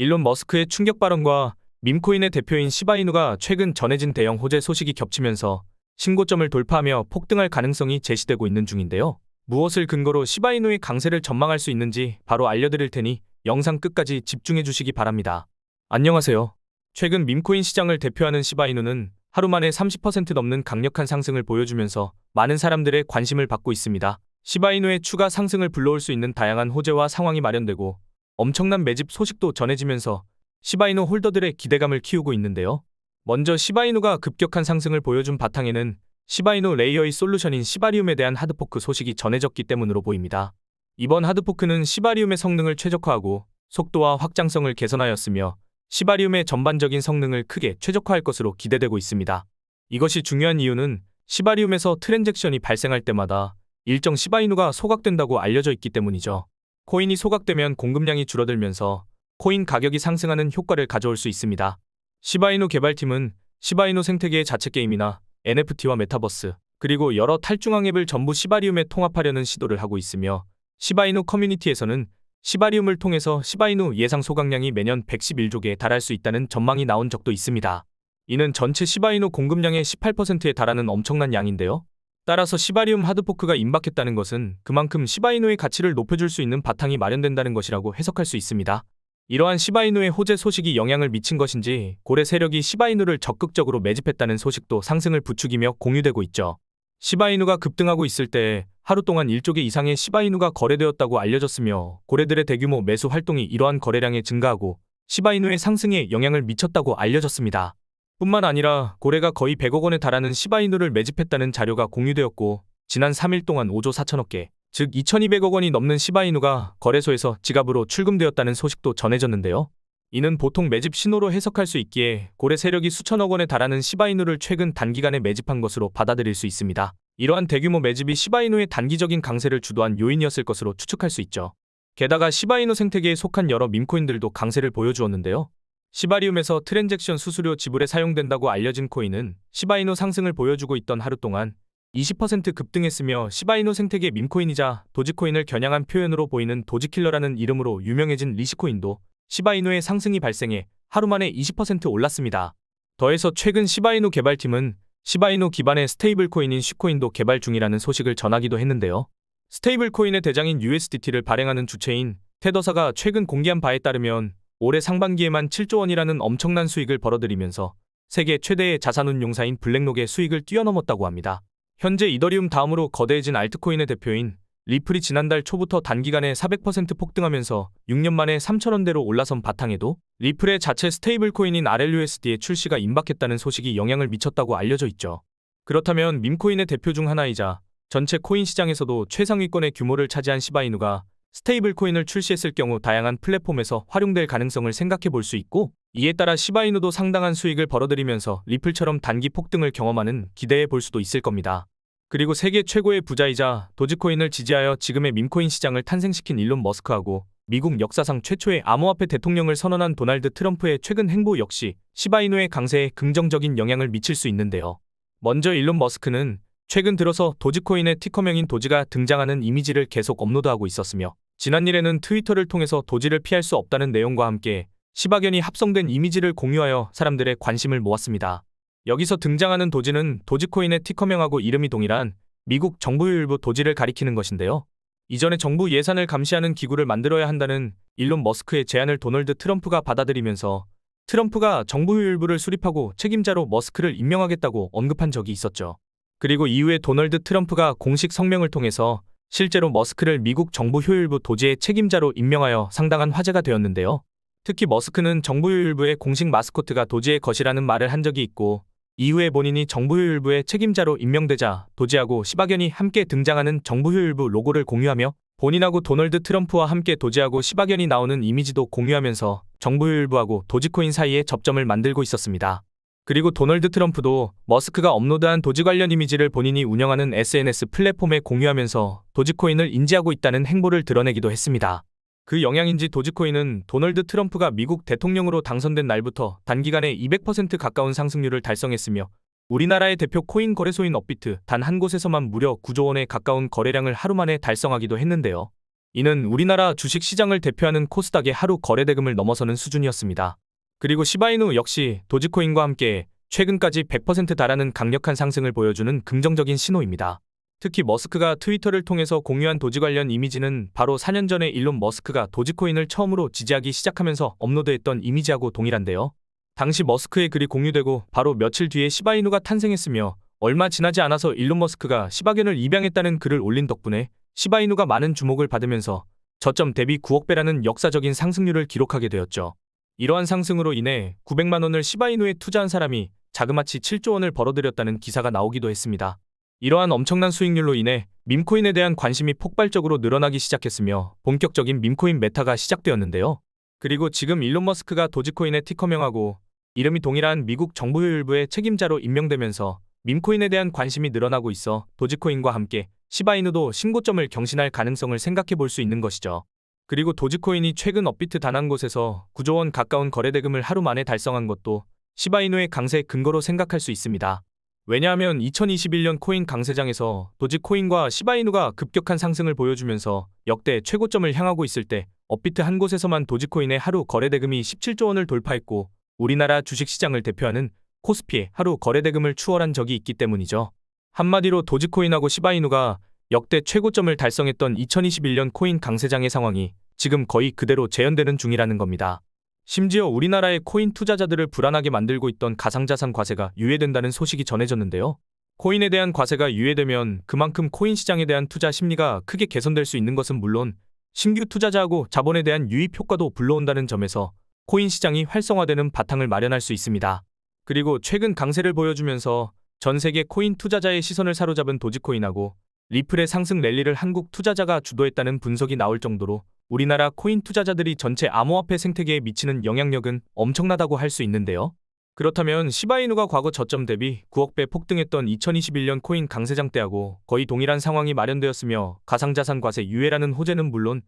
일론 머스크의 충격 발언과 밈코인의 대표인 시바이누가 최근 전해진 대형 호재 소식이 겹치면서 신고점을 돌파하며 폭등할 가능성이 제시되고 있는 중인데요. 무엇을 근거로 시바이누의 강세를 전망할 수 있는지 바로 알려드릴 테니 영상 끝까지 집중해 주시기 바랍니다. 안녕하세요. 최근 밈코인 시장을 대표하는 시바이누는 하루 만에 30% 넘는 강력한 상승을 보여주면서 많은 사람들의 관심을 받고 있습니다. 시바이누의 추가 상승을 불러올 수 있는 다양한 호재와 상황이 마련되고 엄청난 매집 소식도 전해지면서 시바이누 홀더들의 기대감을 키우고 있는데요. 먼저 시바이누가 급격한 상승을 보여준 바탕에는 시바이누 레이어의 솔루션인 시바리움에 대한 하드포크 소식이 전해졌기 때문으로 보입니다. 이번 하드포크는 시바리움의 성능을 최적화하고 속도와 확장성을 개선하였으며 시바리움의 전반적인 성능을 크게 최적화할 것으로 기대되고 있습니다. 이것이 중요한 이유는 시바리움에서 트랜잭션이 발생할 때마다 일정 시바이누가 소각된다고 알려져 있기 때문이죠. 코인이 소각되면 공급량이 줄어들면서 코인 가격이 상승하는 효과를 가져올 수 있습니다. 시바이누 개발팀은 시바이누 생태계의 자체 게임이나 NFT와 메타버스, 그리고 여러 탈중앙 앱을 전부 시바리움에 통합하려는 시도를 하고 있으며 시바이누 커뮤니티에서는 시바리움을 통해서 시바이누 예상 소각량이 매년 111조 개에 달할 수 있다는 전망이 나온 적도 있습니다. 이는 전체 시바이누 공급량의 18%에 달하는 엄청난 양인데요. 따라서 시바리움 하드포크가 임박했다는 것은 그만큼 시바이누의 가치를 높여줄 수 있는 바탕이 마련된다는 것이라고 해석할 수 있습니다. 이러한 시바이누의 호재 소식이 영향을 미친 것인지 고래 세력이 시바이누를 적극적으로 매집했다는 소식도 상승을 부추기며 공유되고 있죠. 시바이누가 급등하고 있을 때 하루 동안 1조 개 이상의 시바이누가 거래되었다고 알려졌으며 고래들의 대규모 매수 활동이 이러한 거래량에 증가하고 시바이누의 상승에 영향을 미쳤다고 알려졌습니다. 뿐만 아니라 고래가 거의 100억 원에 달하는 시바이누를 매집했다는 자료가 공유되었고 지난 3일 동안 5조 4천억 개, 즉 2200억 원이 넘는 시바이누가 거래소에서 지갑으로 출금되었다는 소식도 전해졌는데요. 이는 보통 매집 신호로 해석할 수 있기에 고래 세력이 수천억 원에 달하는 시바이누를 최근 단기간에 매집한 것으로 받아들일 수 있습니다. 이러한 대규모 매집이 시바이누의 단기적인 강세를 주도한 요인이었을 것으로 추측할 수 있죠. 게다가 시바이누 생태계에 속한 여러 밈코인들도 강세를 보여주었는데요. 시바리움에서 트랜잭션 수수료 지불에 사용된다고 알려진 코인은 시바이누 상승을 보여주고 있던 하루 동안 20% 급등했으며 시바이누 생태계 밈코인이자 도지코인을 겨냥한 표현으로 보이는 도지킬러라는 이름으로 유명해진 리시코인도 시바이누의 상승이 발생해 하루 만에 20% 올랐습니다. 더해서 최근 시바이누 개발팀은 시바이누 기반의 스테이블 코인인 쉬코인도 개발 중이라는 소식을 전하기도 했는데요. 스테이블 코인의 대장인 USDT를 발행하는 주체인 테더사가 최근 공개한 바에 따르면 올해 상반기에만 7조 원이라는 엄청난 수익을 벌어들이면서 세계 최대의 자산운용사인 블랙록의 수익을 뛰어넘었다고 합니다. 현재 이더리움 다음으로 거대해진 알트코인의 대표인 리플이 지난달 초부터 단기간에 400% 폭등하면서 6년 만에 3천원대로 올라선 바탕에도 리플의 자체 스테이블 코인인 RLUSD의 출시가 임박했다는 소식이 영향을 미쳤다고 알려져 있죠. 그렇다면 밈코인의 대표 중 하나이자 전체 코인 시장에서도 최상위권의 규모를 차지한 시바이누가 스테이블 코인을 출시했을 경우 다양한 플랫폼에서 활용될 가능성을 생각해 볼 수 있고 이에 따라 시바이누도 상당한 수익을 벌어들이면서 리플처럼 단기 폭등을 경험하는 기대해 볼 수도 있을 겁니다. 그리고 세계 최고의 부자이자 도지코인을 지지하여 지금의 밈코인 시장을 탄생시킨 일론 머스크하고 미국 역사상 최초의 암호화폐 대통령을 선언한 도널드 트럼프의 최근 행보 역시 시바이누의 강세에 긍정적인 영향을 미칠 수 있는데요. 먼저 일론 머스크는 최근 들어서 도지코인의 티커명인 도지가 등장하는 이미지를 계속 업로드하고 있었으며 지난일에는 트위터를 통해서 도지를 피할 수 없다는 내용과 함께 시바견이 합성된 이미지를 공유하여 사람들의 관심을 모았습니다. 여기서 등장하는 도지는 도지코인의 티커명하고 이름이 동일한 미국 정부 일부 도지를 가리키는 것인데요. 이전에 정부 예산을 감시하는 기구를 만들어야 한다는 일론 머스크의 제안을 도널드 트럼프가 받아들이면서 트럼프가 정부 효율부를 수립하고 책임자로 머스크를 임명하겠다고 언급한 적이 있었죠. 그리고 이후에 도널드 트럼프가 공식 성명을 통해서 실제로 머스크를 미국 정부 효율부 도지의 책임자로 임명하여 상당한 화제가 되었는데요. 특히 머스크는 정부 효율부의 공식 마스코트가 도지의 것이라는 말을 한 적이 있고 이후에 본인이 정부 효율부의 책임자로 임명되자 도지하고 시바견이 함께 등장하는 정부 효율부 로고를 공유하며 본인하고 도널드 트럼프와 함께 도지하고 시바견이 나오는 이미지도 공유하면서 정부 효율부하고 도지코인 사이에 접점을 만들고 있었습니다. 그리고 도널드 트럼프도 머스크가 업로드한 도지 관련 이미지를 본인이 운영하는 SNS 플랫폼에 공유하면서 도지코인을 인지하고 있다는 행보를 드러내기도 했습니다. 그 영향인지 도지코인은 도널드 트럼프가 미국 대통령으로 당선된 날부터 단기간에 200% 가까운 상승률을 달성했으며 우리나라의 대표 코인 거래소인 업비트 단 한 곳에서만 무려 9조 원에 가까운 거래량을 하루 만에 달성하기도 했는데요. 이는 우리나라 주식 시장을 대표하는 코스닥의 하루 거래 대금을 넘어서는 수준이었습니다. 그리고 시바이누 역시 도지코인과 함께 최근까지 100% 달하는 강력한 상승을 보여주는 긍정적인 신호입니다. 특히 머스크가 트위터를 통해서 공유한 도지 관련 이미지는 바로 4년 전에 일론 머스크가 도지코인을 처음으로 지지하기 시작하면서 업로드했던 이미지하고 동일한데요. 당시 머스크의 글이 공유되고 바로 며칠 뒤에 시바이누가 탄생했으며 얼마 지나지 않아서 일론 머스크가 시바견을 입양했다는 글을 올린 덕분에 시바이누가 많은 주목을 받으면서 저점 대비 9억 배라는 역사적인 상승률을 기록하게 되었죠. 이러한 상승으로 인해 900만 원을 시바이누에 투자한 사람이 자그마치 7조 원을 벌어들였다는 기사가 나오기도 했습니다. 이러한 엄청난 수익률로 인해 밈코인에 대한 관심이 폭발적으로 늘어나기 시작했으며 본격적인 밈코인 메타가 시작되었는데요. 그리고 지금 일론 머스크가 도지코인의 티커명하고 이름이 동일한 미국 정보효율부의 책임자로 임명되면서 밈코인에 대한 관심이 늘어나고 있어 도지코인과 함께 시바이누도 신고점을 경신할 가능성을 생각해 볼 수 있는 것이죠. 그리고 도지코인이 최근 업비트 단한 곳에서 9조 원 가까운 거래대금을 하루 만에 달성한 것도 시바이누의 강세 근거로 생각할 수 있습니다. 왜냐하면 2021년 코인 강세장에서 도지코인과 시바이누가 급격한 상승을 보여주면서 역대 최고점을 향하고 있을 때 업비트 한 곳에서만 도지코인의 하루 거래대금이 17조 원을 돌파했고 우리나라 주식시장을 대표하는 코스피의 하루 거래대금을 추월한 적이 있기 때문이죠. 한마디로 도지코인하고 시바이누가 역대 최고점을 달성했던 2021년 코인 강세장의 상황이 지금 거의 그대로 재현되는 중이라는 겁니다. 심지어 우리나라의 코인 투자자들을 불안하게 만들고 있던 가상자산 과세가 유예된다는 소식이 전해졌는데요. 코인에 대한 과세가 유예되면 그만큼 코인 시장에 대한 투자 심리가 크게 개선될 수 있는 것은 물론 신규 투자자하고 자본에 대한 유입 효과도 불러온다는 점에서 코인 시장이 활성화되는 바탕을 마련할 수 있습니다. 그리고 최근 강세를 보여주면서 전 세계 코인 투자자의 시선을 사로잡은 도지코인하고 리플의 상승 랠리를 한국 투자자가 주도했다는 분석이 나올 정도로 우리나라 코인 투자자들이 전체 암호화폐 생태계에 미치는 영향력은 엄청나다고 할 수 있는데요. 그렇다면 시바이누가 과거 저점 대비 9억 배 폭등했던 2021년 코인 강세장 때하고 거의 동일한 상황이 마련되었으며 가상자산 과세 유예라는 호재는 물론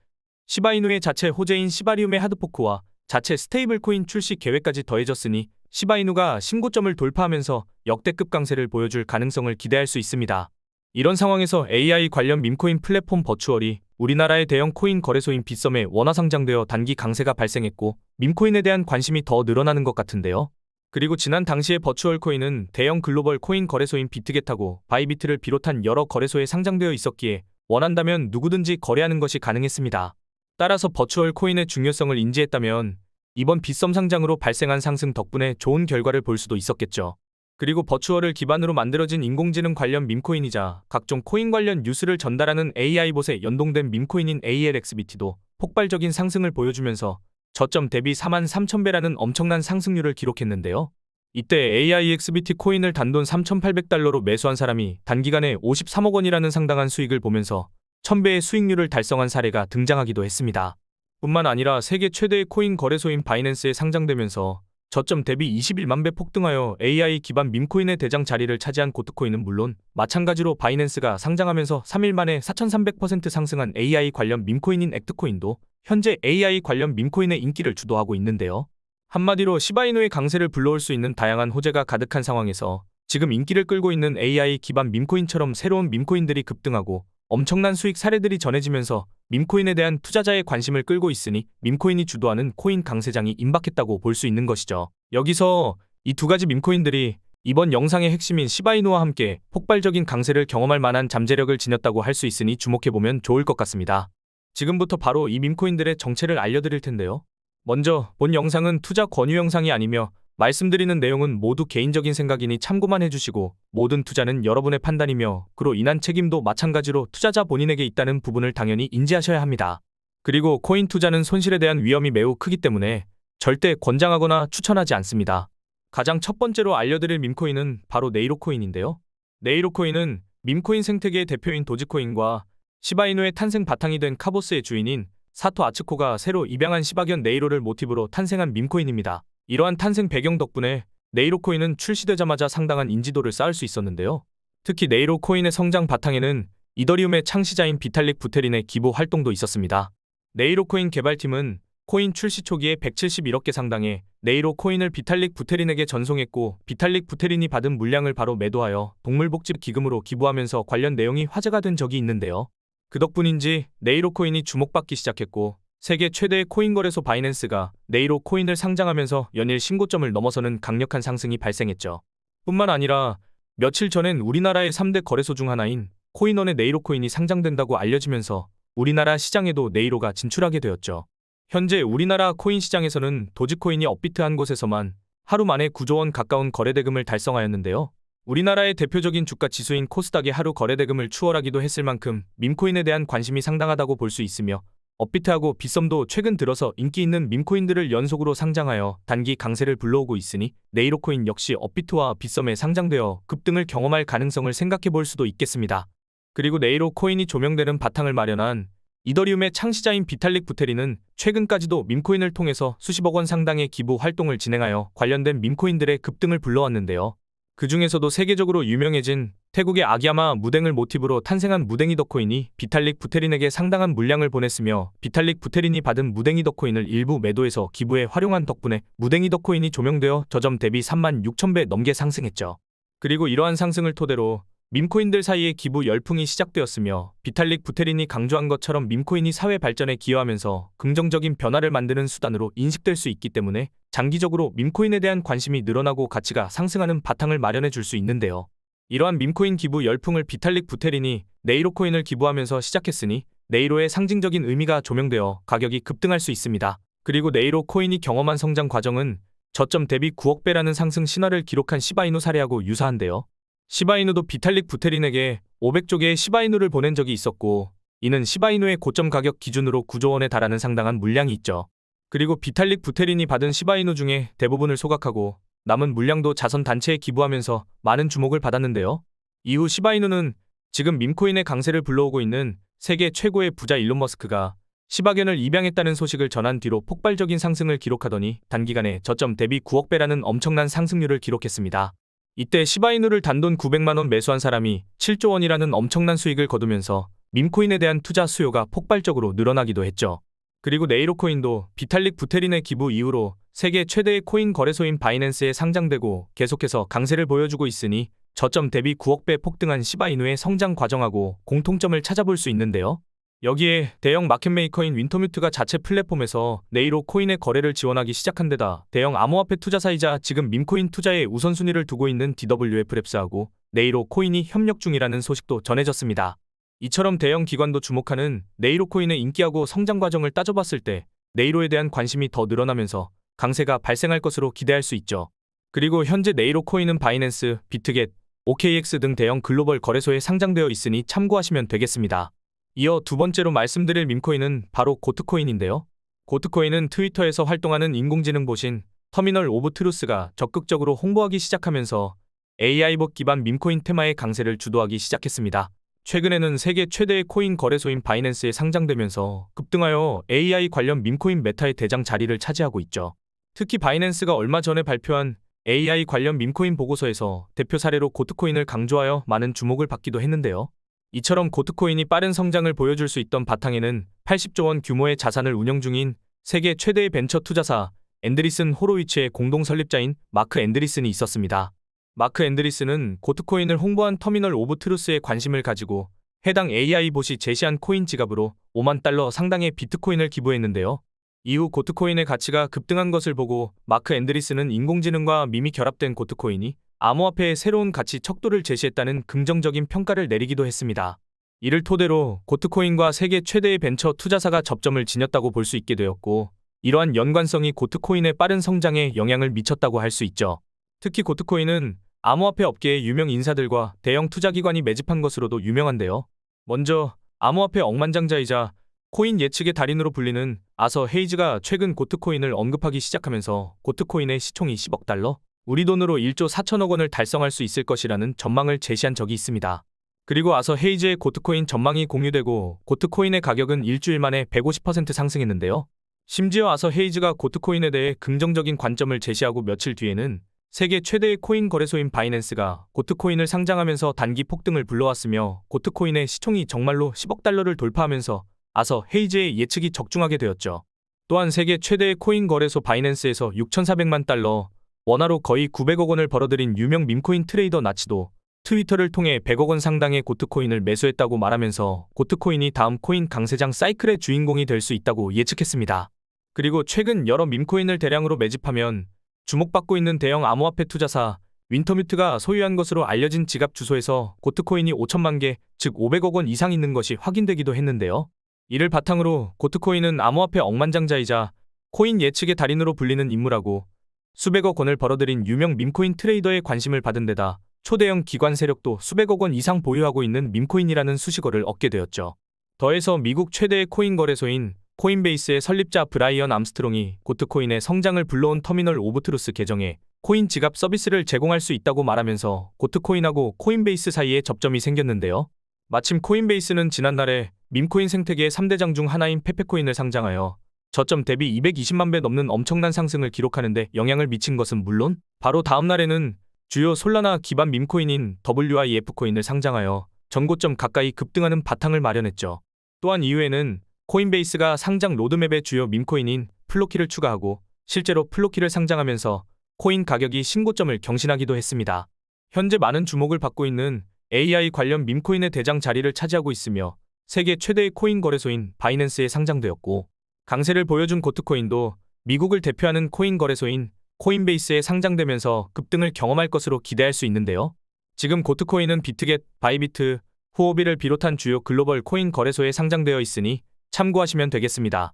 시바이누의 자체 호재인 시바리움의 하드포크와 자체 스테이블 코인 출시 계획까지 더해졌으니 시바이누가 신고점을 돌파하면서 역대급 강세를 보여줄 가능성을 기대할 수 있습니다. 이런 상황에서 AI 관련 밈코인 플랫폼 버추얼이 우리나라의 대형 코인 거래소인 빗썸에 원화 상장되어 단기 강세가 발생했고 밈코인에 대한 관심이 더 늘어나는 것 같은데요. 그리고 지난 당시에 버추얼 코인은 대형 글로벌 코인 거래소인 비트겟하고 바이비트를 비롯한 여러 거래소에 상장되어 있었기에 원한다면 누구든지 거래하는 것이 가능했습니다. 따라서 버추얼 코인의 중요성을 인지했다면 이번 빗썸 상장으로 발생한 상승 덕분에 좋은 결과를 볼 수도 있었겠죠. 그리고 버추얼을 기반으로 만들어진 인공지능 관련 밈코인이자 각종 코인 관련 뉴스를 전달하는 AI봇에 연동된 밈코인인 ALXBT도 폭발적인 상승을 보여주면서 저점 대비 4만 3천 배라는 엄청난 상승률을 기록했는데요. 이때 AIXBT 코인을 단돈 3,800달러로 매수한 사람이 단기간에 53억 원이라는 상당한 수익을 보면서 1000배의 수익률을 달성한 사례가 등장하기도 했습니다. 뿐만 아니라 세계 최대의 코인 거래소인 바이낸스에 상장되면서 저점 대비 21만 배 폭등하여 AI 기반 밈코인의 대장 자리를 차지한 고트코인은 물론 마찬가지로 바이낸스가 상장하면서 3일 만에 4,300% 상승한 AI 관련 밈코인인 액트코인도 현재 AI 관련 밈코인의 인기를 주도하고 있는데요. 한마디로 시바이누의 강세를 불러올 수 있는 다양한 호재가 가득한 상황에서 지금 인기를 끌고 있는 AI 기반 밈코인처럼 새로운 밈코인들이 급등하고 엄청난 수익 사례들이 전해지면서 밈코인에 대한 투자자의 관심을 끌고 있으니 밈코인이 주도하는 코인 강세장이 임박했다고 볼 수 있는 것이죠. 여기서 이 두 가지 밈코인들이 이번 영상의 핵심인 시바이누와 함께 폭발적인 강세를 경험할 만한 잠재력을 지녔다고 할 수 있으니 주목해보면 좋을 것 같습니다. 지금부터 바로 이 밈코인들의 정체를 알려드릴 텐데요. 먼저 본 영상은 투자 권유 영상이 아니며 말씀드리는 내용은 모두 개인적인 생각이니 참고만 해주시고 모든 투자는 여러분의 판단이며 그로 인한 책임도 마찬가지로 투자자 본인에게 있다는 부분을 당연히 인지하셔야 합니다. 그리고 코인 투자는 손실에 대한 위험이 매우 크기 때문에 절대 권장하거나 추천하지 않습니다. 가장 첫 번째로 알려드릴 밈코인은 바로 네이로코인인데요. 네이로코인은 밈코인 생태계의 대표인 도지코인과 시바이누의 탄생 바탕이 된 카보스의 주인인 사토 아츠코가 새로 입양한 시바견 네이로를 모티브로 탄생한 밈코인입니다. 이러한 탄생 배경 덕분에 네이로 코인은 출시되자마자 상당한 인지도를 쌓을 수 있었는데요. 특히 네이로 코인의 성장 바탕에는 이더리움의 창시자인 비탈릭 부테린의 기부 활동도 있었습니다. 네이로 코인 개발팀은 코인 출시 초기에 171억 개 상당의 네이로 코인을 비탈릭 부테린에게 전송했고 비탈릭 부테린이 받은 물량을 바로 매도하여 동물복지 기금으로 기부하면서 관련 내용이 화제가 된 적이 있는데요. 그 덕분인지 네이로 코인이 주목받기 시작했고 세계 최대의 코인 거래소 바이낸스가 네이로 코인을 상장하면서 연일 신고점을 넘어서는 강력한 상승이 발생했죠. 뿐만 아니라 며칠 전엔 우리나라의 3대 거래소 중 하나인 코인원의 네이로 코인이 상장된다고 알려지면서 우리나라 시장에도 네이로가 진출하게 되었죠. 현재 우리나라 코인 시장에서는 도지코인이 업비트 한 곳에서만 하루 만에 9조 원 가까운 거래대금을 달성하였는데요. 우리나라의 대표적인 주가 지수인 코스닥의 하루 거래대금을 추월하기도 했을 만큼 밈코인에 대한 관심이 상당하다고 볼 수 있으며 업비트하고 빗썸도 최근 들어서 인기 있는 밈코인들을 연속으로 상장하여 단기 강세를 불러오고 있으니 네이로코인 역시 업비트와 빗썸에 상장되어 급등을 경험할 가능성을 생각해 볼 수도 있겠습니다. 그리고 네이로 코인이 조명되는 바탕을 마련한 이더리움의 창시자인 비탈릭 부테리는 최근까지도 밈코인을 통해서 수십억 원 상당의 기부 활동을 진행하여 관련된 밈코인들의 급등을 불러왔는데요. 그 중에서도 세계적으로 유명해진 태국의 아기야마 무댕을 모티브로 탄생한 무댕이 덕코인이 비탈릭 부테린에게 상당한 물량을 보냈으며 비탈릭 부테린이 받은 무댕이 덕코인을 일부 매도해서 기부에 활용한 덕분에 무댕이 덕코인이 조명되어 저점 대비 3만 6천 배 넘게 상승했죠. 그리고 이러한 상승을 토대로 밈코인들 사이에 기부 열풍이 시작되었으며 비탈릭 부테린이 강조한 것처럼 밈코인이 사회 발전에 기여하면서 긍정적인 변화를 만드는 수단으로 인식될 수 있기 때문에 장기적으로 밈코인에 대한 관심이 늘어나고 가치가 상승하는 바탕을 마련해 줄 수 있는데요. 이러한 밈코인 기부 열풍을 비탈릭 부테린이 네이로 코인을 기부하면서 시작했으니 네이로의 상징적인 의미가 조명되어 가격이 급등할 수 있습니다. 그리고 네이로 코인이 경험한 성장 과정은 저점 대비 9억 배라는 상승 신화를 기록한 시바이누 사례하고 유사한데요. 시바이누도 비탈릭 부테린에게 500조 개의 시바이누를 보낸 적이 있었고 이는 시바이누의 고점 가격 기준으로 9조 원에 달하는 상당한 물량이 있죠. 그리고 비탈릭 부테린이 받은 시바이누 중에 대부분을 소각하고 남은 물량도 자선 단체에 기부하면서 많은 주목을 받았는데요. 이후 시바이누는 지금 밈코인의 강세를 불러오고 있는 세계 최고의 부자 일론 머스크가 시바견을 입양했다는 소식을 전한 뒤로 폭발적인 상승을 기록하더니 단기간에 저점 대비 9억 배라는 엄청난 상승률을 기록했습니다. 이때 시바이누를 단돈 900만 원 매수한 사람이 7조 원이라는 엄청난 수익을 거두면서 밈코인에 대한 투자 수요가 폭발적으로 늘어나기도 했죠. 그리고 네이로코인도 비탈릭 부테린의 기부 이후로 세계 최대의 코인 거래소인 바이낸스에 상장되고 계속해서 강세를 보여주고 있으니 저점 대비 9억 배 폭등한 시바이누의 성장 과정하고 공통점을 찾아볼 수 있는데요. 여기에 대형 마켓메이커인 윈터뮤트가 자체 플랫폼에서 네이로 코인의 거래를 지원하기 시작한 데다 대형 암호화폐 투자사이자 지금 밈코인 투자에 우선순위를 두고 있는 DWF랩스하고 네이로 코인이 협력 중이라는 소식도 전해졌습니다. 이처럼 대형 기관도 주목하는 네이로 코인의 인기하고 성장 과정을 따져봤을 때 네이로에 대한 관심이 더 늘어나면서 강세가 발생할 것으로 기대할 수 있죠. 그리고 현재 네이로 코인은 바이낸스, 비트겟, OKX 등 대형 글로벌 거래소에 상장되어 있으니 참고하시면 되겠습니다. 이어 두 번째로 말씀드릴 밈코인은 바로 고트코인인데요. 고트코인은 트위터에서 활동하는 인공지능 보신 터미널 오브 트루스가 적극적으로 홍보하기 시작하면서 AI봇 기반 밈코인 테마의 강세를 주도하기 시작했습니다. 최근에는 세계 최대의 코인 거래소인 바이낸스에 상장되면서 급등하여 AI 관련 밈코인 메타의 대장 자리를 차지하고 있죠. 특히 바이낸스가 얼마 전에 발표한 AI 관련 밈코인 보고서에서 대표 사례로 고트코인을 강조하여 많은 주목을 받기도 했는데요. 이처럼 고트코인이 빠른 성장을 보여줄 수 있던 바탕에는 80조 원 규모의 자산을 운영 중인 세계 최대의 벤처 투자사 앤드리슨 호로위츠의 공동 설립자인 마크 앤드리슨이 있었습니다. 마크 앤드리슨은 고트코인을 홍보한 터미널 오브 트루스에 관심을 가지고 해당 AI봇이 제시한 코인 지갑으로 5만 달러 상당의 비트코인을 기부했는데요. 이후 고트코인의 가치가 급등한 것을 보고 마크 앤드리슨은 인공지능과 밈이 결합된 고트코인이 암호화폐의 새로운 가치 척도를 제시했다는 긍정적인 평가를 내리기도 했습니다. 이를 토대로 고트코인과 세계 최대의 벤처 투자사가 접점을 지녔다고 볼 수 있게 되었고 이러한 연관성이 고트코인의 빠른 성장에 영향을 미쳤다고 할 수 있죠. 특히 고트코인은 암호화폐 업계의 유명 인사들과 대형 투자기관이 매집한 것으로도 유명한데요. 먼저 암호화폐 억만장자이자 코인 예측의 달인으로 불리는 아서 헤이즈가 최근 고트코인을 언급하기 시작하면서 고트코인의 시총이 10억 달러, 우리 돈으로 1조 4천억 원을 달성할 수 있을 것이라는 전망을 제시한 적이 있습니다. 그리고 아서 헤이즈의 고트코인 전망이 공유되고 고트코인의 가격은 일주일 만에 150% 상승했는데요. 심지어 아서 헤이즈가 고트코인에 대해 긍정적인 관점을 제시하고 며칠 뒤에는 세계 최대의 코인 거래소인 바이낸스가 고트코인을 상장하면서 단기 폭등을 불러왔으며 고트코인의 시총이 정말로 10억 달러를 돌파하면서 아서 헤이즈의 예측이 적중하게 되었죠. 또한 세계 최대의 코인 거래소 바이낸스에서 6,400만 달러, 원화로 거의 900억 원을 벌어들인 유명 밈코인 트레이더 나치도 트위터를 통해 100억 원 상당의 고트코인을 매수했다고 말하면서 고트코인이 다음 코인 강세장 사이클의 주인공이 될 수 있다고 예측했습니다. 그리고 최근 여러 밈코인을 대량으로 매집하면 주목받고 있는 대형 암호화폐 투자사 윈터뮤트가 소유한 것으로 알려진 지갑 주소에서 고트코인이 5천만 개, 즉 500억 원 이상 있는 것이 확인되기도 했는데요. 이를 바탕으로 고트코인은 암호화폐 억만장자이자 코인 예측의 달인으로 불리는 인물하고 수백억 원을 벌어들인 유명 밈코인 트레이더의 관심을 받은 데다 초대형 기관 세력도 수백억 원 이상 보유하고 있는 밈코인이라는 수식어를 얻게 되었죠. 더해서 미국 최대의 코인 거래소인 코인베이스의 설립자 브라이언 암스트롱이 고트코인의 성장을 불러온 터미널 오브 트루스 계정에 코인 지갑 서비스를 제공할 수 있다고 말하면서 고트코인하고 코인베이스 사이에 접점이 생겼는데요. 마침 코인베이스는 지난날에 밈코인 생태계의 3대장 중 하나인 페페코인을 상장하여 저점 대비 220만 배 넘는 엄청난 상승을 기록하는데 영향을 미친 것은 물론 바로 다음 날에는 주요 솔라나 기반 밈코인인 WIF 코인을 상장하여 전고점 가까이 급등하는 바탕을 마련했죠. 또한 이후에는 코인베이스가 상장 로드맵의 주요 밈코인인 플로키를 추가하고 실제로 플로키를 상장하면서 코인 가격이 신고점을 경신하기도 했습니다. 현재 많은 주목을 받고 있는 AI 관련 밈코인의 대장 자리를 차지하고 있으며 세계 최대의 코인 거래소인 바이낸스에 상장되었고 강세를 보여준 고트코인도 미국을 대표하는 코인 거래소인 코인베이스에 상장되면서 급등을 경험할 것으로 기대할 수 있는데요. 지금 고트코인은 비트겟, 바이비트, 후오비를 비롯한 주요 글로벌 코인 거래소에 상장되어 있으니 참고하시면 되겠습니다.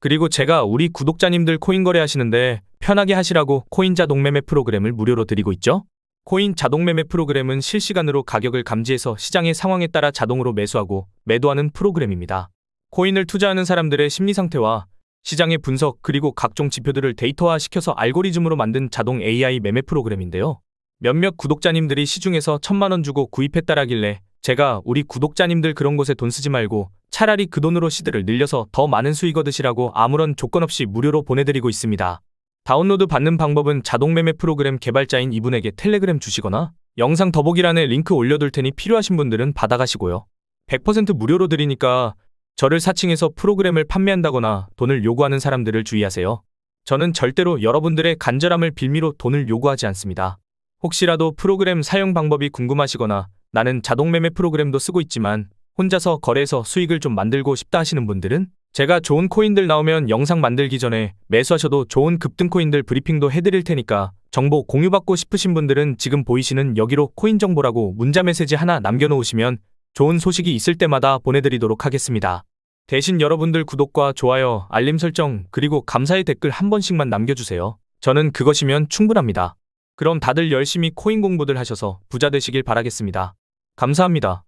그리고 제가 우리 구독자님들 코인 거래하시는데 편하게 하시라고 코인 자동 매매 프로그램을 무료로 드리고 있죠? 코인 자동 매매 프로그램은 실시간으로 가격을 감지해서 시장의 상황에 따라 자동으로 매수하고 매도하는 프로그램입니다. 코인을 투자하는 사람들의 심리 상태와 시장의 분석 그리고 각종 지표들을 데이터화 시켜서 알고리즘으로 만든 자동 AI 매매 프로그램인데요. 몇몇 구독자님들이 시중에서 천만 원 주고 구입했다라길래 제가 우리 구독자님들 그런 곳에 돈 쓰지 말고 차라리 그 돈으로 시드를 늘려서 더 많은 수익 얻으시라고 아무런 조건 없이 무료로 보내드리고 있습니다. 다운로드 받는 방법은 자동 매매 프로그램 개발자인 이분에게 텔레그램 주시거나 영상 더보기란에 링크 올려둘 테니 필요하신 분들은 받아가시고요. 100% 무료로 드리니까 저를 사칭해서 프로그램을 판매한다거나 돈을 요구하는 사람들을 주의하세요. 저는 절대로 여러분들의 간절함을 빌미로 돈을 요구하지 않습니다. 혹시라도 프로그램 사용 방법이 궁금하시거나 나는 자동 매매 프로그램도 쓰고 있지만 혼자서 거래해서 수익을 좀 만들고 싶다 하시는 분들은 제가 좋은 코인들 나오면 영상 만들기 전에 매수하셔도 좋은 급등 코인들 브리핑도 해드릴 테니까 정보 공유받고 싶으신 분들은 지금 보이시는 여기로 코인 정보라고 문자 메시지 하나 남겨놓으시면 좋은 소식이 있을 때마다 보내드리도록 하겠습니다. 대신 여러분들 구독과 좋아요, 알림 설정, 그리고 감사의 댓글 한 번씩만 남겨주세요. 저는 그것이면 충분합니다. 그럼 다들 열심히 코인 공부들 하셔서 부자 되시길 바라겠습니다. 감사합니다.